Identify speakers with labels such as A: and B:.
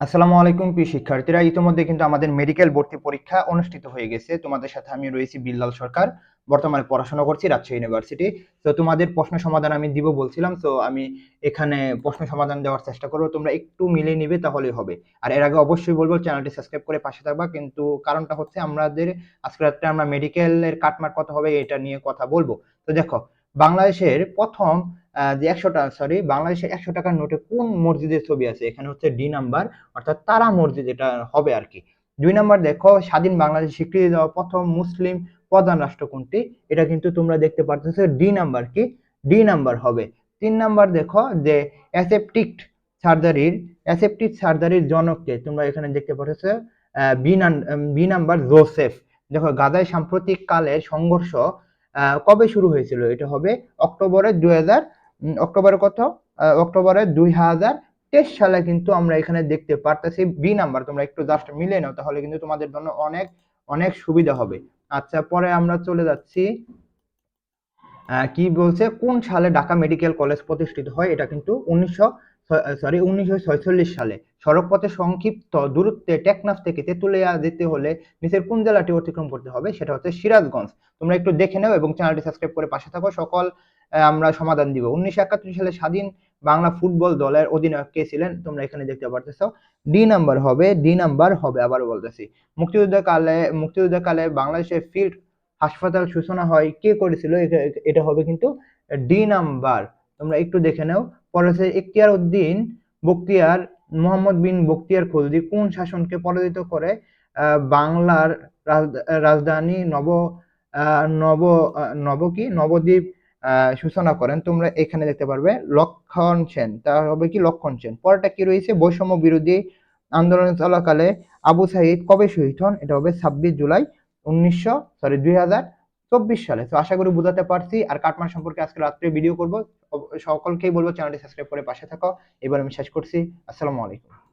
A: আসসালামু আলাইকুম প্রিয় শিক্ষার্থীরা। ইতিমধ্যে কিন্তু আমাদের মেডিকেল ভর্তি পরীক্ষা অনুষ্ঠিত হয়ে গেছে। তোমাদের সাথে আমি রয়েছি বিল্লাল সরকার। বর্তমানে পড়াশোনা করছি রাজশাহী ইউনিভার্সিটি তো তোমাদের প্রশ্ন সমাধান আমি দিব বলছিলাম। তো আমি এখানে প্রশ্ন সমাধান দেওয়ার চেষ্টা করব। তোমরা একটু মিলে নিবে তাহলেই হবে। আর এর আগে অবশ্যই বলব, চ্যানেলটি সাবস্ক্রাইব করে পাশে থাকবা। কিন্তু কারণটা হচ্ছে আমাদের আজকে রাত্রে আমরা মেডিকেলের কাটমার কথা হবে এটা নিয়ে কথা বলব। তো দেখো বাংলাদেশের প্রথম যে একশো টাকা সরি বাংলাদেশের একশো টাকার নোটে কোন মসজিদের ছবি আছে? এখানে হচ্ছে ডি নাম্বার, অর্থাৎ তারা মসজিদ, এটা হবে আর কি দুই নাম্বার দেখো, স্বাধীন বাংলাদেশ স্বীকৃতি দেওয়া প্রথম মুসলিম প্রধান রাষ্ট্র কোনটি? এটা কিন্তু তোমরা দেখতে পারতেছো, ডি নাম্বার কি? ডি নাম্বার হবে। তিন নাম্বার দেখো, যে অ্যাসেপটিক সার্জারির অ্যাসেপটিক সার্জারির জনককে তোমরা এখানে দেখতে পাচ্ছ বি নাম- বি নাম্বার জোসেফ। দেখো, গাজায় সাম্প্রতিক কালের সংঘর্ষ কবে শুরু হয়েছিল? এটা হবে অক্টোবরের দুই হাজার অক্টোবরের কত? অক্টোবরের দুই হাজার তেইশ সালে কিন্তু আমরা এখানে দেখতে পারতেছি। বি নাম্বার তোমরা একটু জাস্ট মিলে নাও, তাহলে কিন্তু তোমাদের জন্য অনেক অনেক সুবিধা হবে। আচ্ছা পরে আমরা চলে যাচ্ছি। কি বলছে? কোন সালে ঢাকা মেডিকেল কলেজ প্রতিষ্ঠিত হয়? এটা কিন্তু উনিশশো সরি উনিশশো সালে। সড়কপথে সংক্ষিপ্ত দূরত্বে টেকনাফ থেকে তেঁতুলিয়া যেতে হলে নিচের কোন জেলাটি অতিক্রম করতে হবে সেটা হচ্ছে সিরাজগঞ্জ। তোমরা একটু দেখে নাও এবং চ্যানেলটি সাবস্ক্রাইব করে পাশে থাকো। সকল আমরা সমাধান দিব। উনিশশো একাত্তর সালে স্বাধীন বাংলা ফুটবল দলের অধিনায়ক কে ছিলেন? তোমরা এখানে দেখতে পারতেছো। ডি নাম্বার হবে ডি নাম্বার হবে আবার বলতেছি। মুক্তিযুদ্ধকালে মুক্তিযুদ্ধকালে বাংলাদেশের ফিল্ড হাসপাতাল সূচনা হয়। কে করেছিল? এটা হবে কিন্তু ডি নাম্বার তোমরা একটু দেখে নাও। হচ্ছে ইখতিয়ার উদ্দিন বখতিয়ার, মোহাম্মদ বিন বখতিয়ার খলজি কোন শাসনকে পরাজিত করে? বাংলার রাজ- রাজধানী নব নব নব কি? নবদ্বীপ সূচনা করেন। তোমরা এখানে দেখতে পারবে লক্ষণ সেন। তা হবে কি লক্ষণ সেন। পরেরটা কি রয়েছে? বৈষম্য বিরোধী আন্দোলন চলাকালে আবু সাইদ কবে শহীদ হন? এটা হবে ছাব্বিশ জুলাই উনিশশো সরি দুই হাজার চব্বিশ সালে। তো আশা করি বোঝাতে পারছি। আর কাটমার সম্পর্কে আজকে রাত্রে ভিডিও করব। সকলকেই বলব চ্যানেলটি সাবস্ক্রাইব করে পাশে থাকো। এবার আমি শেষ করছি। আসসালামু আলাইকুম।